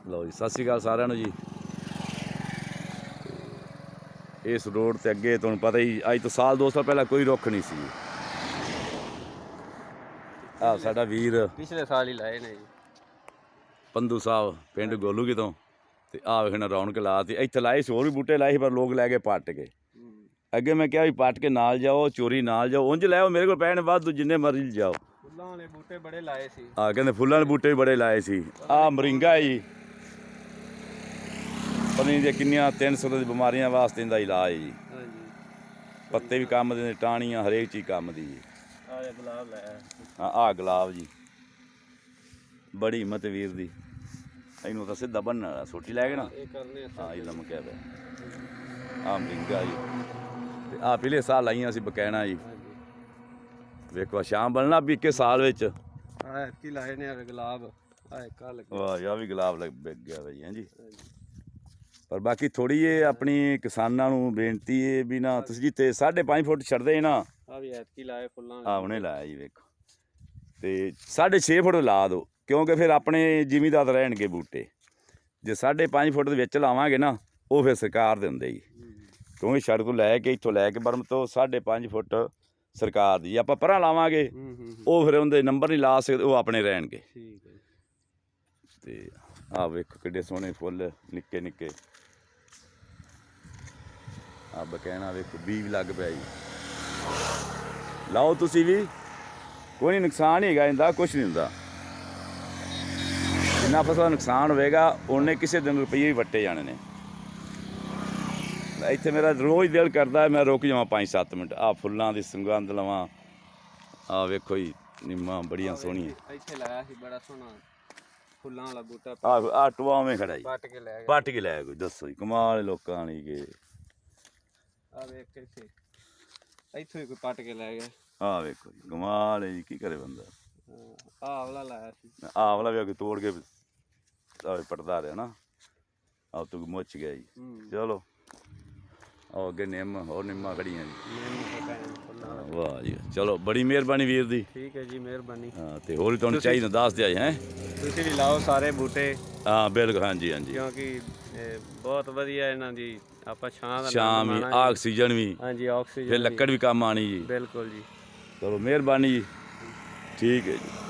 ਲਓ ਜੀ ਸਤਿ ਸ਼੍ਰੀ ਅਕਾਲ ਸਾਰਿਆਂ ਨੂੰ ਜੀ। ਇਸ ਰੋਡ ਤੇ ਅੱਗੇ ਤੁਹਾਨੂੰ ਪਤਾ ਹੀ ਅੱਜ ਤੋਂ ਸਾਲ ਦੋ ਸਾਲ ਪਹਿਲਾਂ ਕੋਈ ਰੁੱਖ ਨਹੀਂ ਸੀ। ਆ ਸਾਡਾ ਵੀਰ ਪਿਛਲੇ ਸਾਲ ਹੀ ਲਾਏ ਨੇ ਜੀ। ਪੰਦੂ ਸਾਹਿਬ ਪਿੰਡ ਗੋਲੂਗੀ ਤੋਂ ਤੇ ਆ ਵੇਖਣਾ ਰੌਣਕ ਲਾਤੀ ਇੱਥੇ ਲਾਏ ਸੀ ਹੋਰ ਵੀ ਬੂਟੇ ਲਾਏ ਸੀ ਪਰ ਲੋਕ ਲੈ ਕੇ ਪੱਟ ਕੇ। ਅੱਗੇ ਮੈਂ ਕਿਹਾ ਵੀ ਪੱਟ ਕੇ ਨਾਲ ਜਾਓ ਚੋਰੀ ਨਾਲ ਜਾਓ ਉਂਝ ਲੈ ਆਓ ਮੇਰੇ ਕੋਲ ਪੈਣ ਵਾਧੂ ਜਿੰਨੇ ਮਰਜ਼ੀ ਜਾਓ ਫੁੱਲਾਂ ਵਾਲੇ ਬੂਟੇ ਬੜੇ ਲਾਏ ਸੀ। ਆ ਕਹਿੰਦੇ ਫੁੱਲਾਂ ਦੇ ਬੂਟੇ ਵੀ ਬੜੇ ਲਾਏ ਸੀ। ਆ ਮਰਿੰਗਾ ਜੀ। ਪਤਾ ਨਹੀਂ ਜੇ ਕਿੰਨੀਆਂ 300 ਦੀ ਬਿਮਾਰੀਆਂ ਵਾਸਤੇ ਇਹਦਾ ਇਲਾਜ ਹੈ ਜੀ। ਹਾਂਜੀ। ਪੱਤੇ ਵੀ ਕੰਮ ਦੇ ਨੇ ਟਾਹਣੀਆਂ ਹਰੇਕ ਚੀਜ਼ ਕੰਮ ਦੀ ਜੀ। ਆ ਗੁਲਾਬ ਆ ਜੀ। ਬੜੀ ਹਿੰਮਤ ਵੀਰ ਦੀ। ਇਹਨੂੰ ਤਾਂ ਸਿੱਧਾ ਬੰਨਣ ਵਾਲਾ ਸੋਟੀ ਲੈ ਕੇ ਨਾ। ਇਹ ਕਰਨੇ ਹਾਂ ਇਹ ਲਮਕਿਆ ਪਿਆ। ਆ ਮਰਿੰਗਾ ਜੀ। ਤੇ ਆ ਪਿਛਲੇ ਸਾਲ ਲਾਈਆਂ ਸੀ ਬਕੈਣਾ ਜੀ। ਵੇਖੋ ਸ਼ਾਮ ਬਣਨਾ ਵੀ ਇੱਕੇ ਸਾਲ ਵਿੱਚ। ਆ ਕੀ ਲਾਏ ਨੇ ਗੁਲਾਬ। ਆ ਇੱਕ ਲੱਗੇ। ਵਾਹ ਯਾ ਵੀ ਗੁਲਾਬ ਲੱਗ ਗਿਆ ਬਈ ਹਾਂਜੀ। ਪਰ ਬਾਕੀ ਥੋੜੀ ਇਹ ਆਪਣੀ ਕਿਸਾਨਾਂ ਨੂੰ ਬੇਨਤੀ ਹੈ ਵੀ ਨਾ ਤੁਸੀਂ ਜਿੱਥੇ 5.5 ਫੁੱਟ ਛੱਡਦੇ ਨਾ। ਆ ਵੀ ਐਤਕੀ ਲਾਏ ਫੁੱਲਾਂ ਆ ਉਹਨੇ ਲਾਇਆ ਜੀ ਵੇਖੋ। ਤੇ 6.5 ਫੁੱਟ ਲਾ ਦਿਓ ਕਿਉਂਕਿ ਫਿਰ ਆਪਣੇ ਜ਼ਿਮੀਦਾਰ ਰਹਿਣਗੇ ਬੂਟੇ। ਜੇ 5.5 ਫੁੱਟ ਦੇ ਵਿੱਚ ਲਾਵਾਂਗੇ ਨਾ ਉਹ ਫਿਰ ਸਰਕਾਰ ਦੇ ਹੁੰਦੇ ਜੀ। ਕਿਉਂਕਿ ਸੜਕ ਤੋਂ ਲੈ ਕੇ ਇੱਥੋਂ ਲੈ ਕੇ ਬਰਮ ਤੋਂ 5.5 ਫੁੱਟ ਸਰਕਾਰ ਦੀ ਆਪਾਂ ਪਰਾਂ ਲਾਵਾਂਗੇ ਉਹ ਫਿਰ ਉਹਦੇ ਨੰਬਰ ਨਹੀਂ ਲਾ ਸਕਦੇ ਉਹ ਆਪਣੇ ਰਹਿਣਗੇ। ਠੀਕ ਹੈ ਤੇ ਆ ਵੇਖੋ ਕਿੱਡੇ ਸੋਹਣੇ ਫੁੱਲ ਨਿੱਕੇ ਨਿੱਕੇ। ਆ ਬਕੈਣਾ ਵੇਖੋ ਬੀਜ ਲੱਗ ਪਿਆ ਜੀ। ਲਾਓ ਤੁਸੀਂ ਵੀ ਕੋਈ ਨੁਕਸਾਨ ਹੀ ਹੈਗਾ ਇਹਦਾ ਕੁਝ ਨਹੀਂ ਹੁੰਦਾ। ਜਿੰਨਾ ਫਸਲ ਨੁਕਸਾਨ ਹੋਵੇਗਾ ਉਹਨੇ ਕਿਸੇ ਦਿਨ ਰੁਪਈਏ ਵੀ ਵੱਟੇ ਜਾਣੇ ਨੇ। ਇੱਥੇ ਮੇਰਾ ਰੋਜ਼ ਦਿਲ ਕਰਦਾ ਮੈਂ ਰੁਕ ਜਾਵਾਂ 5-7 ਮਿੰਟ। ਆ ਫੁੱਲਾਂ ਦੀ ਸੁਗੰਧ ਲਵਾਂ। ਆ ਵੇਖੋ ਜੀ ਨਿੰਮਾਂ ਬੜੀਆਂ ਸੋਹਣੀਆਂ। ਇੱਥੇ ਲਾਇਆ ਸੀ ਬੜਾ ਸੋਹਣਾ। ਫੁੱਲਾਂ ਵਾਲਾ ਬੂਟਾ ਆ ਆ ਟਵਾਵੇਂ ਖੜਾ ਜੀ। ਪੱਟ ਕੇ ਲੈ ਗਿਆ। ਪੱਟ ਕੇ ਲੈ ਕੋਈ ਦੱਸੋ ਜੀ ਕਮਾਲ ਹੈ ਲੋਕਾਂ ਦੀ ਕਿ। ਆ ਵੇਖ ਇੱਥੇ। ਇੱਥੋਂ ਹੀ ਕੋਈ ਪੱਟ ਕੇ ਲੈ ਗਿਆ। ਆ ਵੇਖੋ ਜੀ ਕਮਾਲ ਹੈ ਜੀ ਕੀ ਕਰੇ ਬੰਦਾ। ਆ ਆਵਲਾ ਲਾਇਆ ਸੀ। ਆਹ ਵਾਲਾ ਵੀ ਅੱਗੇ ਤੋੜ ਕੇ ਆਵੇ ਪਟਦਾ ਰਿਹਾ ਨਾ। ਆਹ ਤੂੰ ਮੁੱਚ ਗਿਆ ਜੀ। ਹੂੰ। ਚਲੋ। ਅੱਗੇ ਨਿੰਮ ਹੋਰ ਨਿੰਮਾਂ ਖੜੀਆਂ ਜੀ। ਵਾਹ ਜੀ ਚਲੋ ਬੜੀ ਮਿਹਰਬਾਨੀ ਵੀਰ ਦੀ। ਠੀਕ ਹੈ ਜੀ ਮਿਹਰਬਾਨੀ। ਹਾਂ ਤੇ ਹੋਰ ਵੀ ਤੁਹਾਨੂੰ ਚਾਹੀਦਾ ਦੱਸ ਦਿਆ ਜੀ ਹੈ। ਤੁਸੀਂ ਵੀ ਲਾਓ ਸਾਰੇ ਬੂਟੇ। ਹਾਂ ਬਿਲਕੁਲ ਹਾਂਜੀ ਹਾਂਜੀ। ਕਿਉਂਕਿ ਇਹ ਬਹੁਤ ਵਧੀਆ ਇਹਨਾਂ ਦੀ ਆਪਾਂ ਛਾਂ ਦਾ ਸ਼ਾਮ ਵੀ ਆਨੰਦ ਮਾਣਾਂਗੇ। ਆਕਸੀਜਨ ਵੀ। ਹਾਂਜੀ ਫਿਰ ਆਕਸੀਜਨ ਲੱਕੜ ਵੀ ਕੰਮ ਆਣੀ ਜੀ। ਬਿਲਕੁਲ ਜੀ। ਚਲੋ ਮਿਹਰਬਾਨੀ ਜੀ। ਠੀਕ ਹੈ ਜੀ।